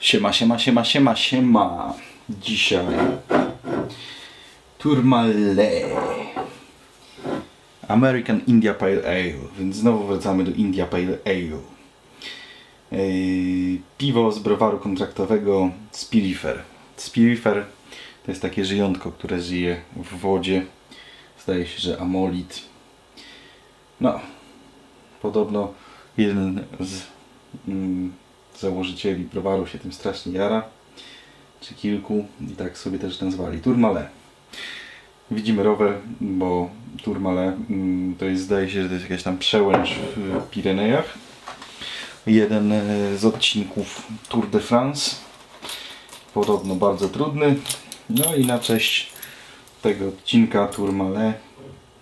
Siema, siema, siema, siema, siema. Dzisiaj Tourmalet American India Pale Ale, więc znowu wracamy do India Pale Ale. Yy, piwo z browaru kontraktowego Spirifer. Spirifer to jest takie żyjątko, które żyje w wodzie. Zdaje się, że amolit. No, podobno jeden z mm, założycieli browaru się tym strasznie jara, czy kilku, i tak sobie też nazwali. Tourmalet. Widzimy rower, bo Tourmalet mm, to jest, zdaje się, że to jest jakaś tam przełęcz w Pirenejach. Jeden e, z odcinków Tour de France. Podobno bardzo trudny. No i na cześć tego odcinka Tourmalet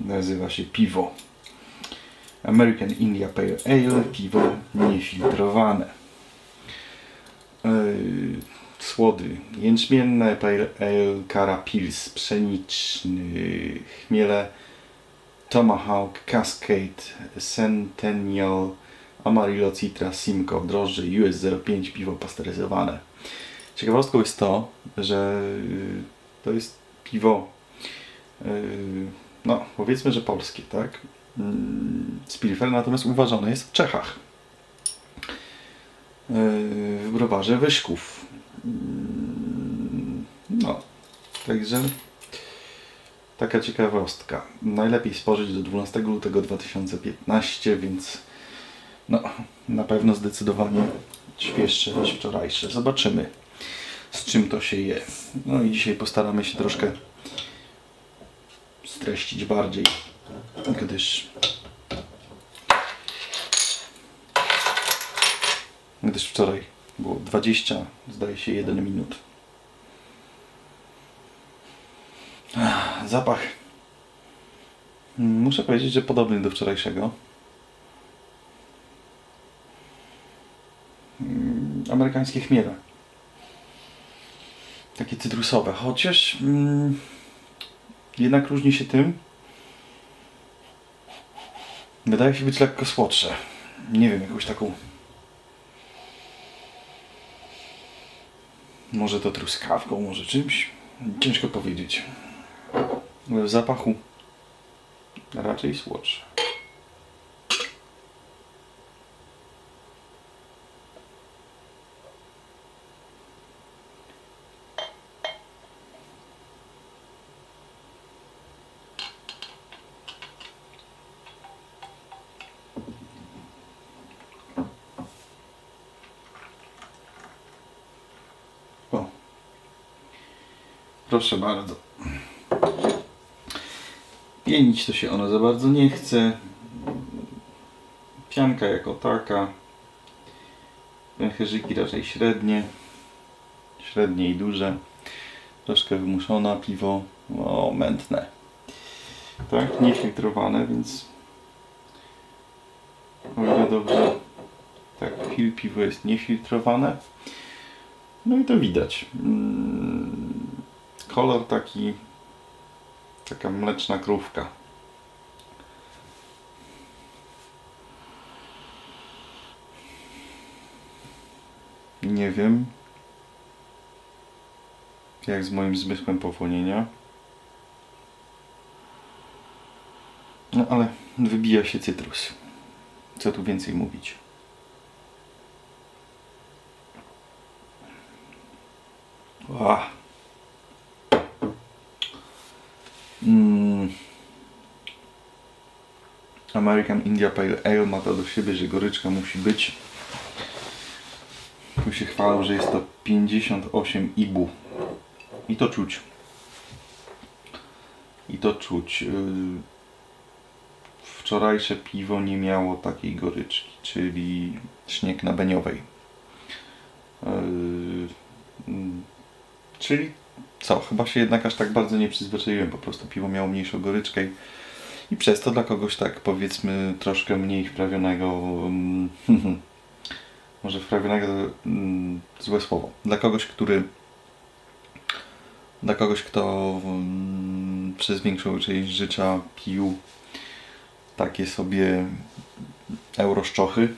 nazywa się piwo. American India Pale Ale, piwo niefiltrowane. Yy, słody jęczmienne, ale, kara pils pszeniczny, chmiele Tomahawk, Cascade, Centennial, Amarillo, Citra, Simcoe, drożdże US 05, piwo pasteryzowane. Ciekawostką jest to, że yy, to jest piwo yy, no powiedzmy, że polskie, tak? Mm, Spirifer natomiast uważane jest w Czechach browarze Wyszków. Mm, No, także taka ciekawostka. Najlepiej spożyć do 12 lutego 2015, więc no, na pewno zdecydowanie świeższe niż wczorajsze. Zobaczymy, z czym to się je. No i dzisiaj postaramy się troszkę streścić bardziej, gdyż gdyż wczoraj było 20, zdaje się 1 minut. Ach, Zapach. Muszę powiedzieć, że podobny do wczorajszego. Mm, Amerykańskie chmiele. Takie cytrusowe, chociaż mm, jednak różni się tym. Wydaje się być lekko słodsze. Nie wiem, jakąś taką Może to truskawką, może czymś. Ciężko powiedzieć. W zapachu raczej słodsze. O. Proszę bardzo. Pienić to się ono za bardzo nie chce. Pianka jako taka. Węcherzyki raczej średnie. Średnie i duże. Troszkę wymuszona. Piwo o, mętne. Tak, niefiltrowane, więc o ile dobrze tak, piwo jest niefiltrowane. No i to widać. Kolor taki, taka mleczna krówka. Nie wiem, jak z moim zmysłem powonienia. No ale wybija się cytrus. Co tu więcej mówić? Ła. Mm. American India Pale Ale ma to do siebie, że goryczka musi być. Tu się chwalą, że jest to 58 ibu. I to czuć. I to czuć. Yy, Wczorajsze piwo nie miało takiej goryczki, czyli śnieg na beniowej. Mm, Czyli co? Chyba się jednak aż tak bardzo nie przyzwyczaiłem. Po prostu piwo miało mniejszą goryczkę i, i przez to dla kogoś tak powiedzmy troszkę mniej wprawionego. mm, może wprawionego mm, złe słowo. Dla kogoś, który dla kogoś, kto mm, przez większą część życia pił takie sobie euroszczochy,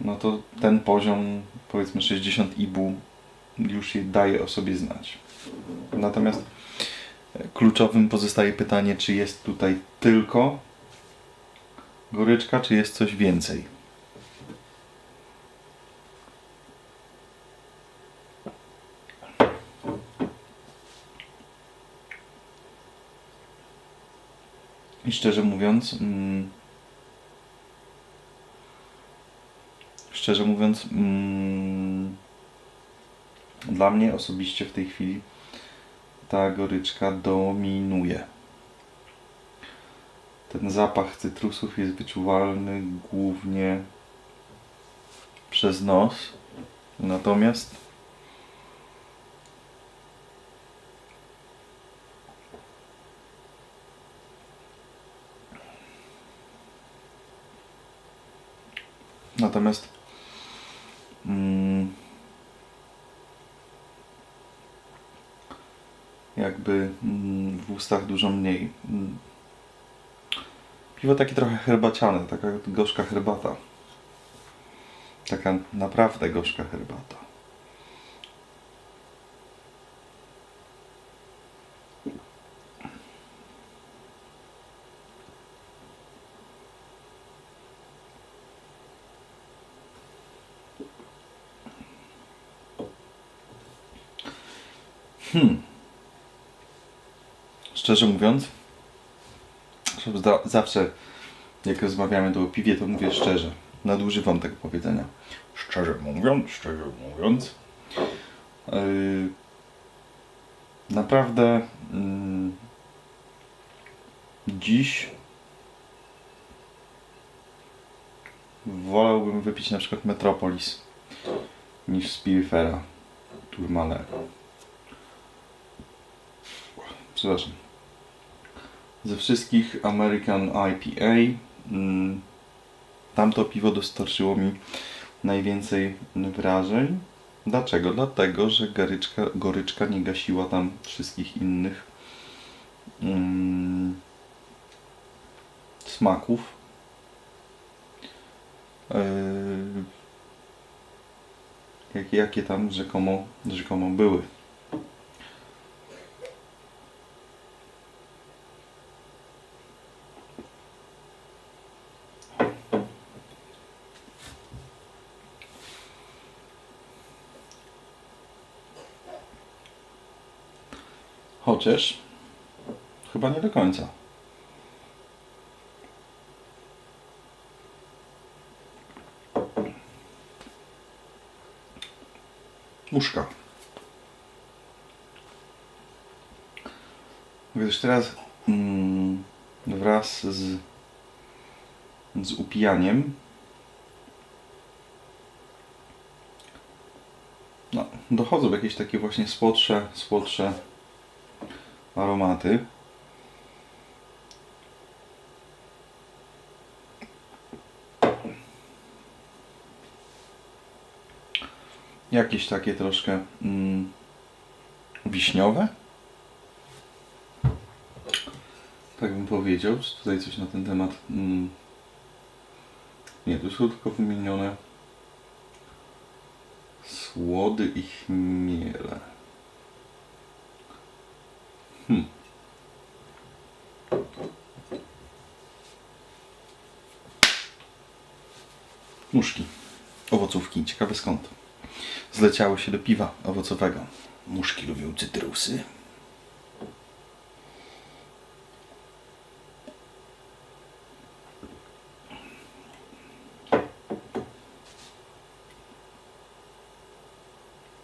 no to ten poziom, powiedzmy 60 IBU, już je daje o sobie znać. Natomiast e, kluczowym pozostaje pytanie, czy jest tutaj tylko goryczka, czy jest coś więcej. I szczerze mówiąc, mm, szczerze mówiąc, mm, dla mnie osobiście w tej chwili ta goryczka dominuje. Ten zapach cytrusów jest wyczuwalny głównie przez nos. Natomiast Natomiast mm, jakby mm, w ustach dużo mniej. Mm. Piwo takie trochę herbaciane, taka gorzka herbata. Taka naprawdę gorzka herbata. Szczerze mówiąc, zawsze jak rozmawiamy tu o piwie, to mówię szczerze. Nadużywam tego powiedzenia. Szczerze mówiąc, szczerze mówiąc. Yy, naprawdę mm, dziś wolałbym wypić na przykład Metropolis niż Spirifera Tourmalet. Przepraszam. Ze wszystkich American IPA mm, tamto piwo dostarczyło mi najwięcej wrażeń. Dlaczego? Dlatego, że goryczka, goryczka nie gasiła tam wszystkich innych mm, smaków. Yy, jakie, tam rzekomo, rzekomo były. Chociaż chyba nie do końca. Muszka. Gdyż teraz mm, wraz z, z upijaniem no, dochodzą jakieś takie właśnie słodsze, słodsze aromaty. Jakieś takie troszkę mm, wiśniowe. Tak bym powiedział. Czy tutaj coś na ten temat. Mm, nie, tu są tylko wymienione słody i chmiele. Muszki. Owocówki. Ciekawe skąd. Zleciały się do piwa owocowego. Muszki lubią cytrusy.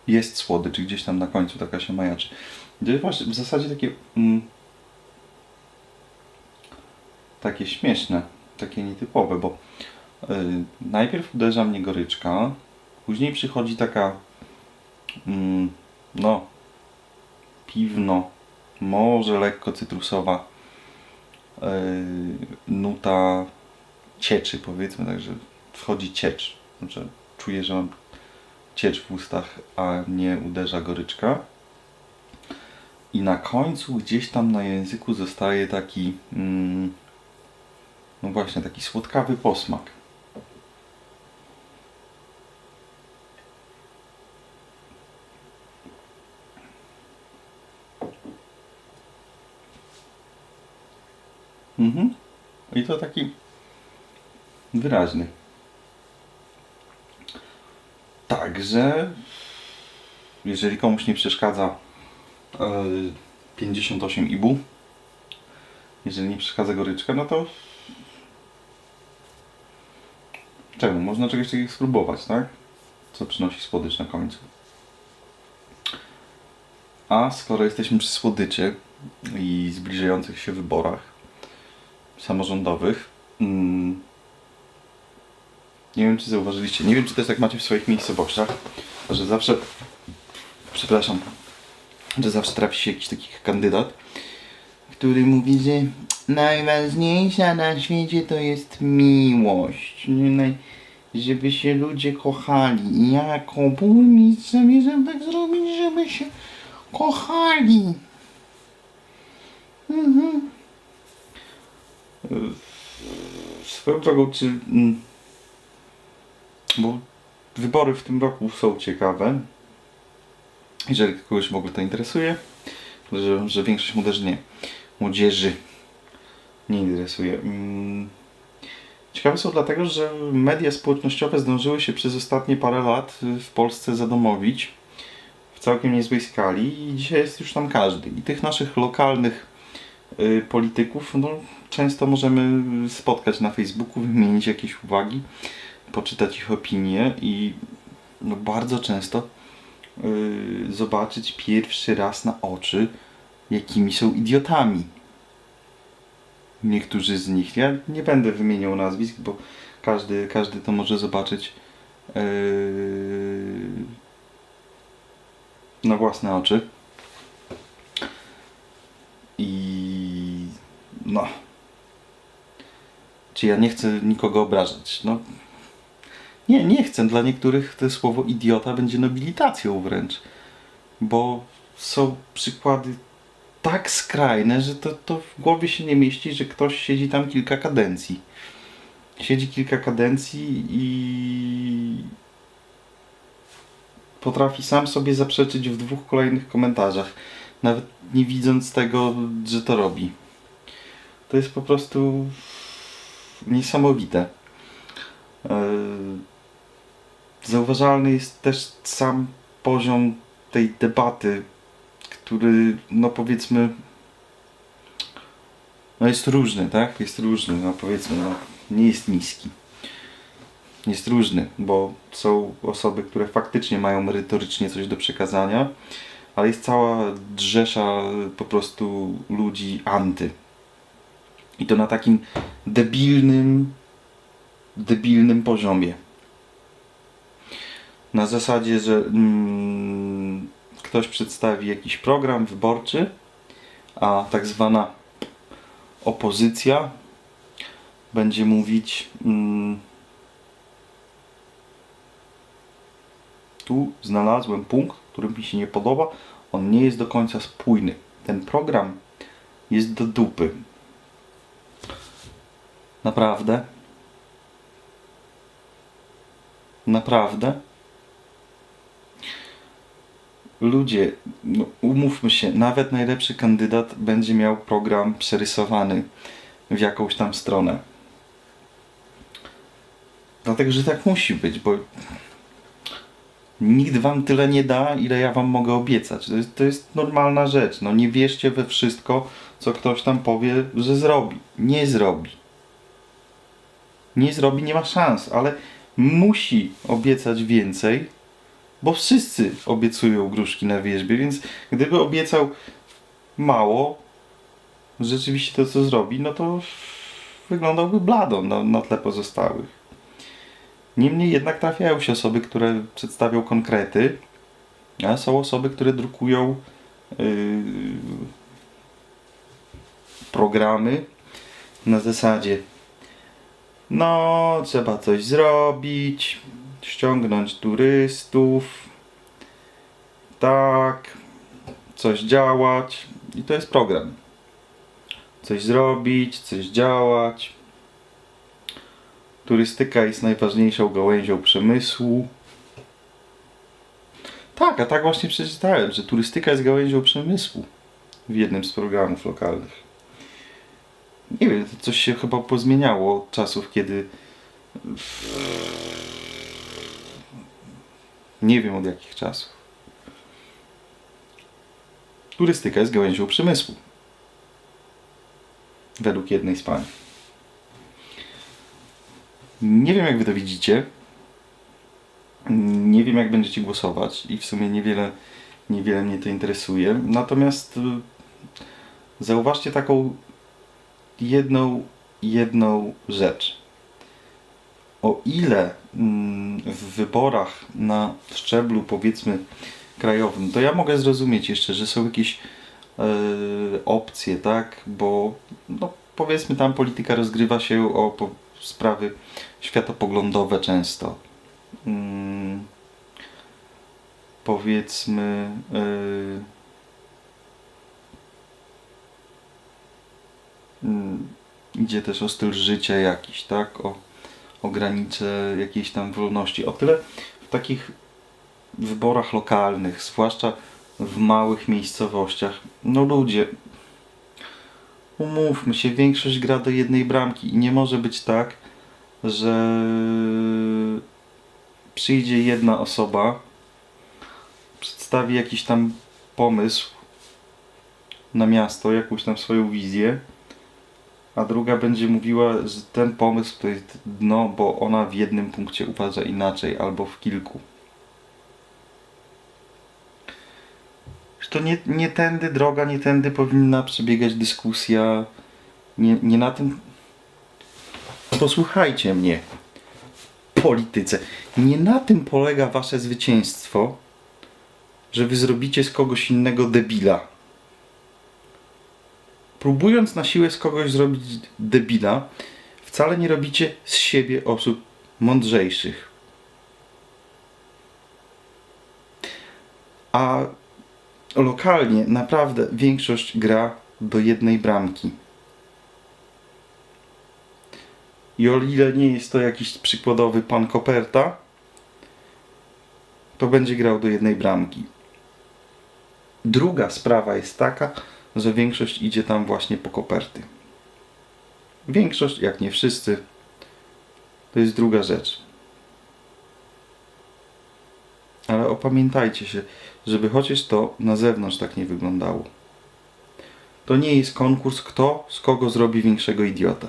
Jest słodycz gdzieś tam na końcu taka się majaczy. Właśnie w zasadzie takie mm, takie śmieszne, takie nietypowe, bo najpierw uderza mnie goryczka, później przychodzi taka mm, no piwno, może lekko cytrusowa y, nuta cieczy powiedzmy, także wchodzi ciecz. Znaczy, czuję, że mam ciecz w ustach, a nie uderza goryczka. I na końcu gdzieś tam na języku zostaje taki, mm, no właśnie, taki słodkawy posmak. Mhm. I to taki wyraźny. Także, jeżeli komuś nie przeszkadza e, 58 ibu, jeżeli nie przeszkadza goryczka, no to czemu? Można czegoś takiego spróbować, tak? Co przynosi słodycz na końcu. A skoro jesteśmy przy słodyczy i zbliżających się wyborach samorządowych, mm, nie wiem czy zauważyliście, nie wiem czy też tak macie w swoich miejscowościach, że zawsze, przepraszam, że zawsze trafi się jakiś taki kandydat, który mówi, że najważniejsza na świecie to jest miłość. Żeby się ludzie kochali. I ja jako burmistrz zamierzam tak zrobić, żeby się kochali. Mhm. Swoją drogą, czy... mm, Bo wybory w tym roku są ciekawe. Jeżeli kogoś w ogóle to interesuje, że, że większość młodzieży nie. Młodzieży nie interesuje. Mm, Ciekawe są dlatego, że media społecznościowe zdążyły się przez ostatnie parę lat w Polsce zadomowić w całkiem niezłej skali i dzisiaj jest już tam każdy. I tych naszych lokalnych y, polityków no, często możemy spotkać na Facebooku, wymienić jakieś uwagi, poczytać ich opinie i no, bardzo często y, zobaczyć pierwszy raz na oczy, jakimi są idiotami. Niektórzy z nich. Ja nie będę wymieniał nazwisk, bo każdy, każdy to może zobaczyć yy, na własne oczy. I no. Czy ja nie chcę nikogo obrażać? No. Nie, nie chcę. Dla niektórych to słowo idiota będzie nobilitacją wręcz. Bo są przykłady tak skrajne, że to, to w głowie się nie mieści, że ktoś siedzi tam kilka kadencji. Siedzi kilka kadencji i potrafi sam sobie zaprzeczyć w dwóch kolejnych komentarzach, nawet nie widząc tego, że to robi. To jest po prostu niesamowite. Yy, Zauważalny jest też sam poziom tej debaty, który, no powiedzmy, no jest różny, tak? Jest różny, no powiedzmy, no nie jest niski. Jest różny, bo są osoby, które faktycznie mają merytorycznie coś do przekazania, ale jest cała drzesza po prostu ludzi anty. I to na takim debilnym, debilnym poziomie. Na zasadzie, że mm, ktoś przedstawi jakiś program wyborczy, a tak zwana opozycja będzie mówić mm, tu znalazłem punkt, który mi się nie podoba, on nie jest do końca spójny. Ten program jest do dupy. Naprawdę? Naprawdę? Ludzie, no, umówmy się, nawet najlepszy kandydat będzie miał program przerysowany w jakąś tam stronę. Dlatego, że tak musi być, bo nikt wam tyle nie da, ile ja wam mogę obiecać. To jest, to jest normalna rzecz. No nie wierzcie we wszystko, co ktoś tam powie, że zrobi. Nie zrobi. Nie zrobi, nie ma szans, ale musi obiecać więcej, bo wszyscy obiecują gruszki na wierzbie, więc gdyby obiecał mało, rzeczywiście to co zrobi, no to wyglądałby blado na, na tle pozostałych. Niemniej jednak trafiają się osoby, które przedstawią konkrety, a są osoby, które drukują yy, programy na zasadzie no, trzeba coś zrobić, ściągnąć turystów, tak, coś działać i to jest program. Coś zrobić, coś działać. Turystyka jest najważniejszą gałęzią przemysłu. Tak, a tak właśnie przeczytałem, że turystyka jest gałęzią przemysłu w jednym z programów lokalnych. Nie wiem, coś się chyba pozmieniało od czasów, kiedy. Nie wiem od jakich czasów. Turystyka jest gałęzią przemysłu. Według jednej z pań. Nie wiem, jak wy to widzicie. Nie wiem, jak będziecie głosować i w sumie niewiele, niewiele mnie to interesuje. Natomiast y, zauważcie taką jedną, jedną rzecz. O ile mm, w wyborach na szczeblu powiedzmy krajowym, to ja mogę zrozumieć jeszcze, że są jakieś e, opcje, tak? Bo no, powiedzmy tam polityka rozgrywa się o po, sprawy światopoglądowe często. Mm, powiedzmy mm, idzie też o styl życia jakiś, tak? O, o granice jakiejś tam wolności. O tyle w takich wyborach lokalnych, zwłaszcza w małych miejscowościach, no ludzie, umówmy się, większość gra do jednej bramki i nie może być tak, że przyjdzie jedna osoba, przedstawi jakiś tam pomysł na miasto, jakąś tam swoją wizję, a druga będzie mówiła, że ten pomysł to jest dno, bo ona w jednym punkcie uważa inaczej, albo w kilku. To nie, nie tędy droga, nie tędy powinna przebiegać dyskusja. Nie, nie na tym. Posłuchajcie mnie. Polityce. Nie na tym polega wasze zwycięstwo, że wy zrobicie z kogoś innego debila. Próbując na siłę z kogoś zrobić debila, wcale nie robicie z siebie osób mądrzejszych. A lokalnie naprawdę większość gra do jednej bramki. I o ile nie jest to jakiś przykładowy pan Koperta, to będzie grał do jednej bramki. Druga sprawa jest taka, że większość idzie tam właśnie po koperty. Większość, jak nie wszyscy, to jest druga rzecz. Ale opamiętajcie się, żeby chociaż to na zewnątrz tak nie wyglądało. To nie jest konkurs, kto z kogo zrobi większego idiota.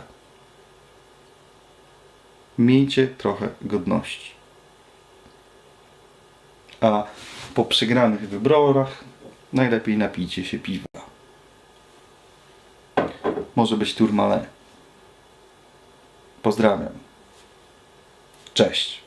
Miejcie trochę godności. A po przegranych wyborach najlepiej napijcie się piwa. Może być turmale. Pozdrawiam. Cześć.